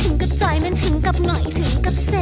ถึงกับใจมันถึงกับหน่อยถึงกับเซ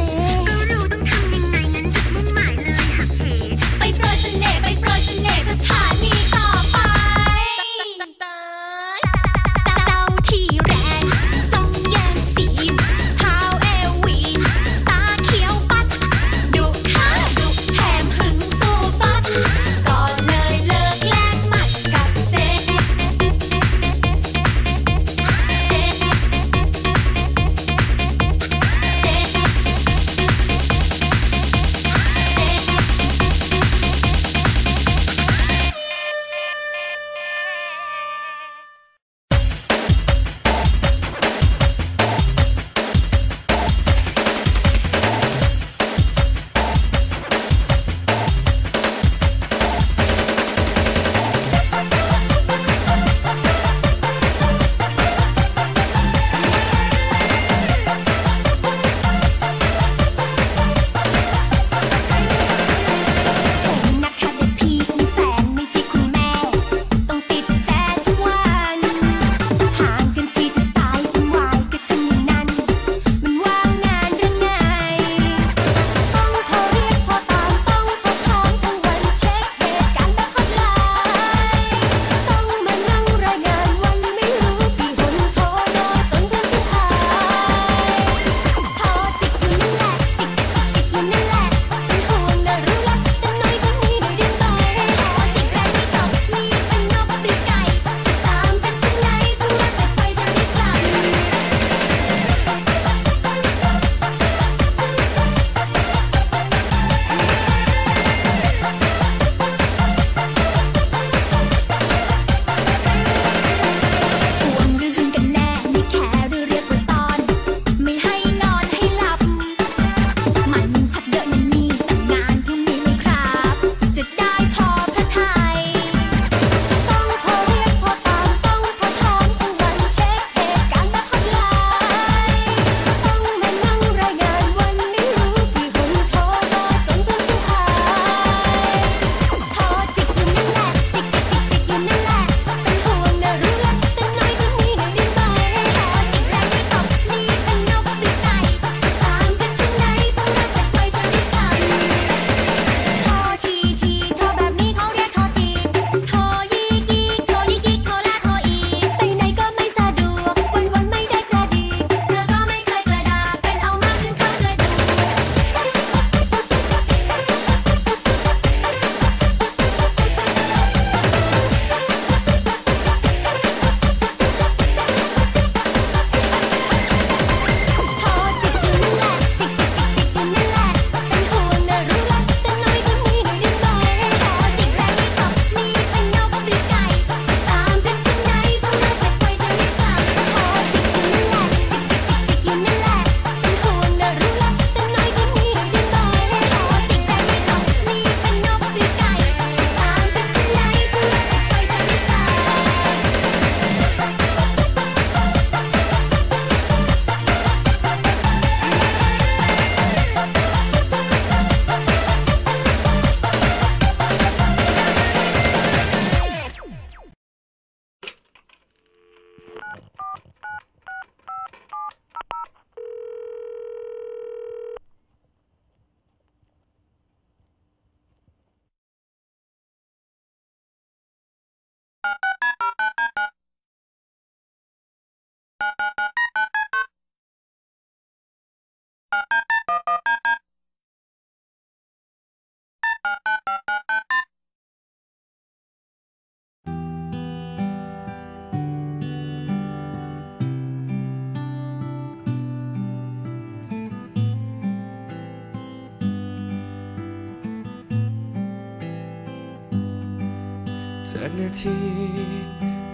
จากนาที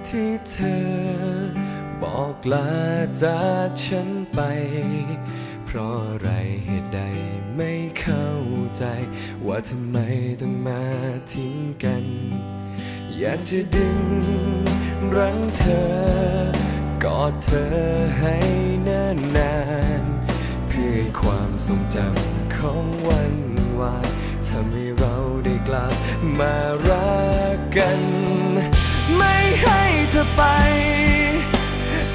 ที่เธอบอกลาจากฉันไป ราะอะไรเหตุใดไม่เข้าใจ ว่าทำไมต้องมาทิ้งกัน อยากจะดึงรั้งเธอกอดเธอให้นานนานๆเพื่อความทรงจำของวันวานทำให้เราได้กลับมารักกัน ไม่ให้เธอไป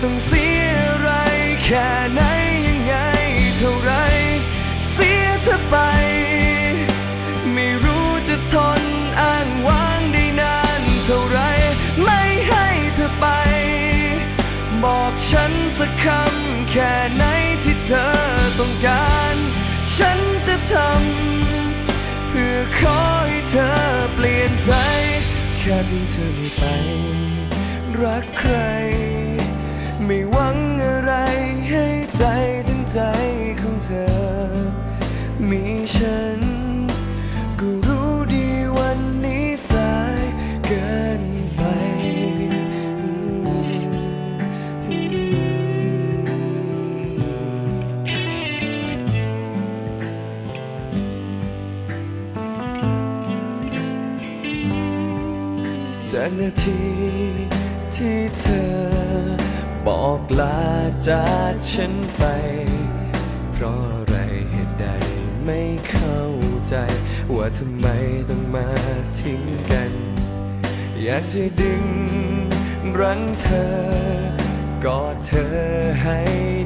ต้องเสียอะไรแค่ไหน ท่าไรเสียเธอไป ไม่รู้จะทนอ้างว้างได้นานเท่าไร ไม่ให้เธอไป บอกฉันสักคำแค่ไหนที่เธอต้องการ ฉันจะทำเพื่อขอให้เธอเปลี่ยนใจ แค่เพียงเธอไม่ไป รักใคร ไม่หวังอะไรให้ใจตั้งใจ เธอ มีฉัน ก็รู้ดีวันนี้สายเกินไป จากนาทีที่เธอบอกลาจากฉันไป ไม่เข้าใจ ว่าทำไมต้องมาทิ้งกัน อยากจะดึงรั้งเธอกอดเธอให้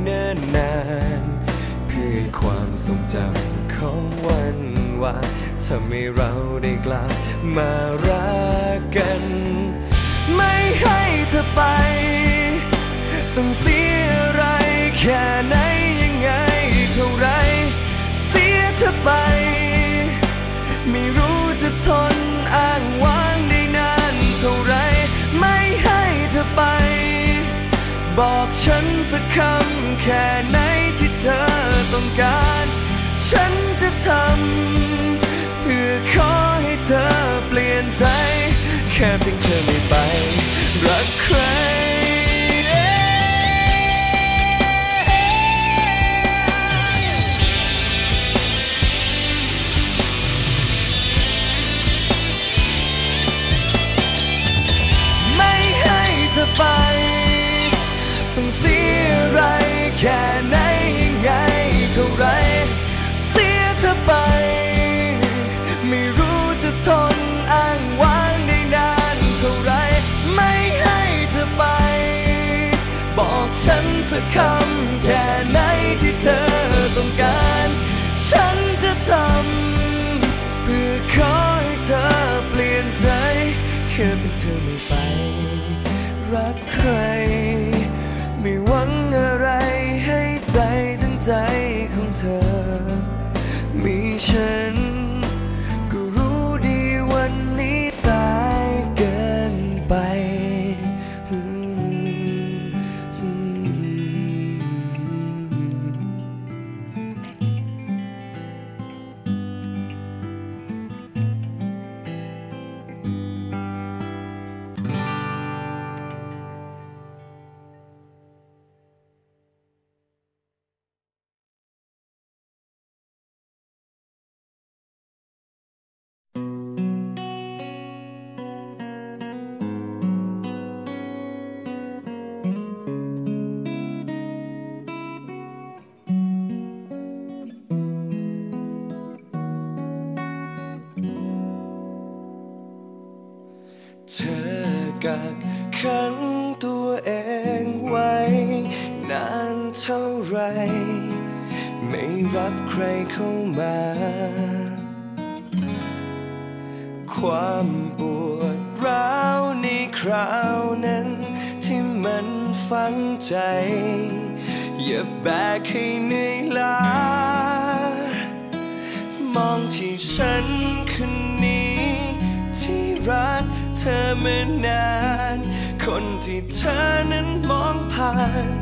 เนิ่นนาน เพื่อความทรงจำของวันวานทำให้เราได้กลับมารักกัน ไม่ให้เธอไป ต้องเสียอะไรแค่ไหน ไป ไม่รู้จะทนอ้างว้างได้นานเท่าไร ไม่ให้เธอไป บอกฉันสักคำแค่ไหนที่เธอต้องการ ฉันจะทำเพื่อขอให้เธอเปลี่ยนใจ แค่เพียงเธอไม่ไป รักใคร สักคำแค่ไหนที่เธอต้องการ ฉันจะทำเพื่อขอให้เธอเปลี่ยนใจแค่เพียงเธอไม่ไป รักใคร ใครเข้ามา ความปวดร้าวในคราวนั้น ที่มันฝังใจ อย่าแบกให้เหนื่อยล้ามองที่ฉันคนนี้ ที่รักเธอมานาน คนที่เธอนั้นมองผ่าน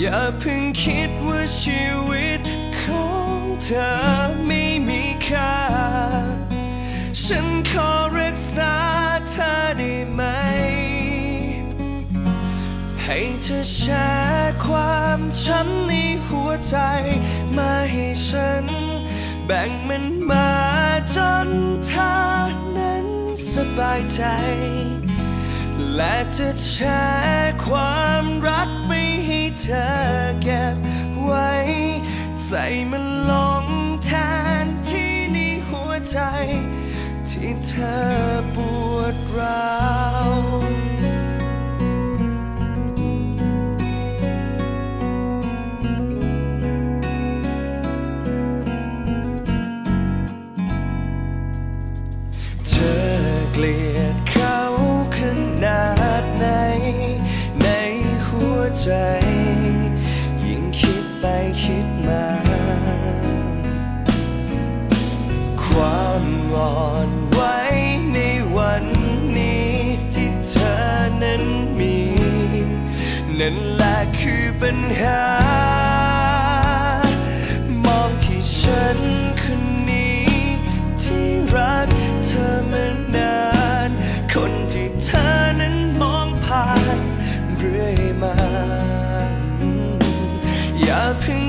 อย่าเพิ่งคิดว่าชีวิตของเธอไม่มีค่า ฉันขอรักษาเธอได้ไหม ให้เธอแชร์ความช้ำในหัวใจ มาให้ฉัน แบ่งมันมาจนเธอนั้นสบายใจ และจะแชร์ความรักไม่ให้เธอเก็บไว้ ใส่มันลงแทนที่ในหัวใจ ที่เธอปวดร้าว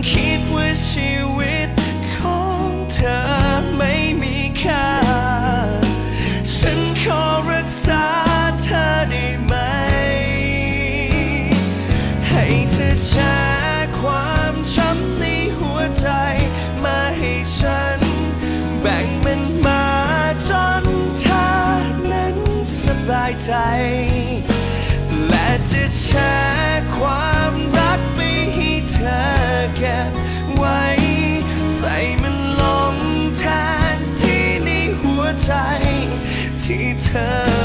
คิดว่าชีวิตของเธอไม่มีค่า ฉันขอรักษาเธอได้ไหม ให้เธอแชร์ความช้ำในหัวใจ มาให้ฉัน แบ่งมันมาจนเธอนั้นสบายใจ และจะแชร์ return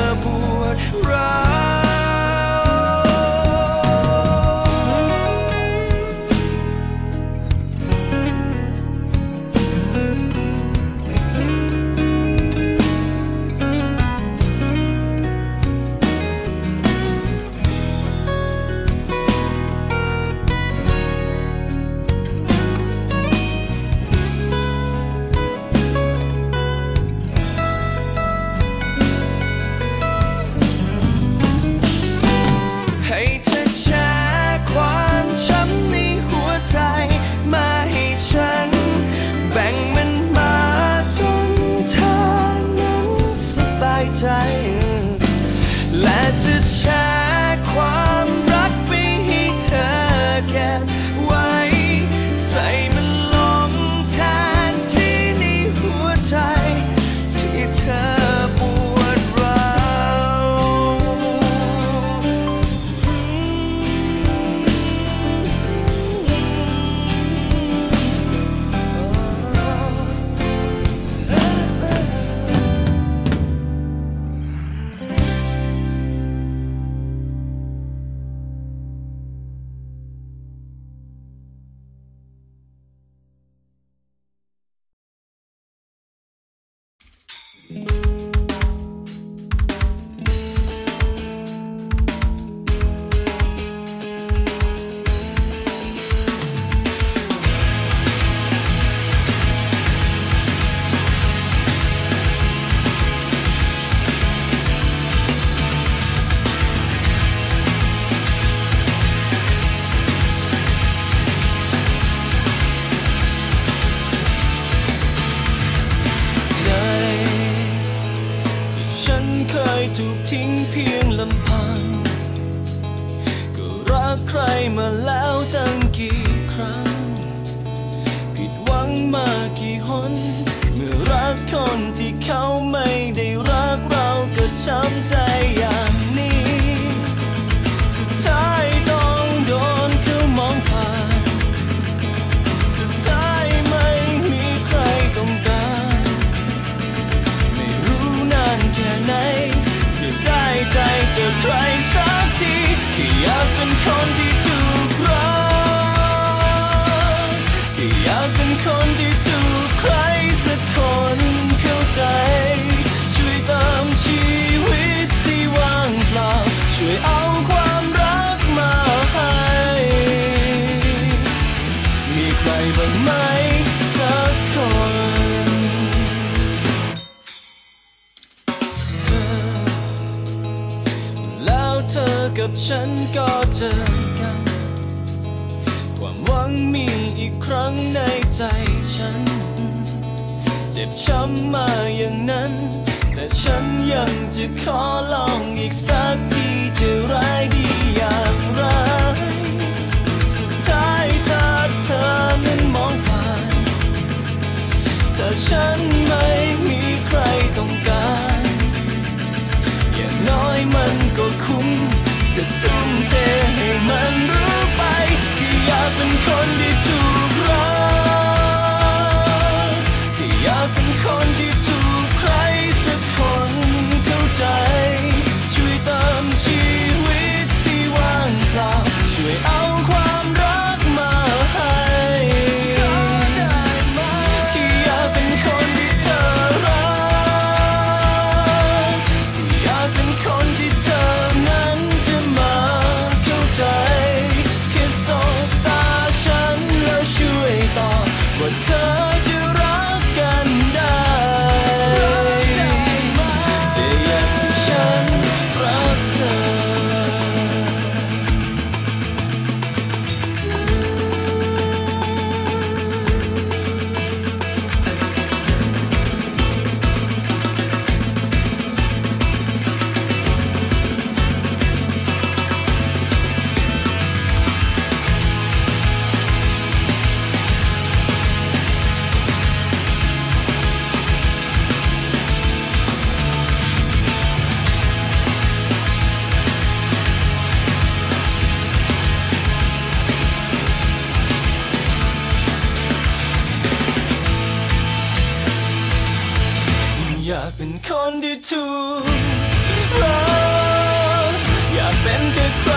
ฉันก็เจอกัน ความหวังมีอีกครั้งในใจฉัน เจ็บช้ำมาอย่างนั้น แต่ฉันยังจะขอลองอีกสักทีจะร้ายดีอย่างไร สุดท้ายถ้าเธอนั้นมองผ่าน ถ้าฉันไม่มีใครต้องการ อย่างน้อยมันก็คุ้ม จะทุ่มเทให้มันรู้ไปที่อยากเป็นคนที่ถูกรัก อยากเป็นคนที่ถูกรักอยากเป็นแค่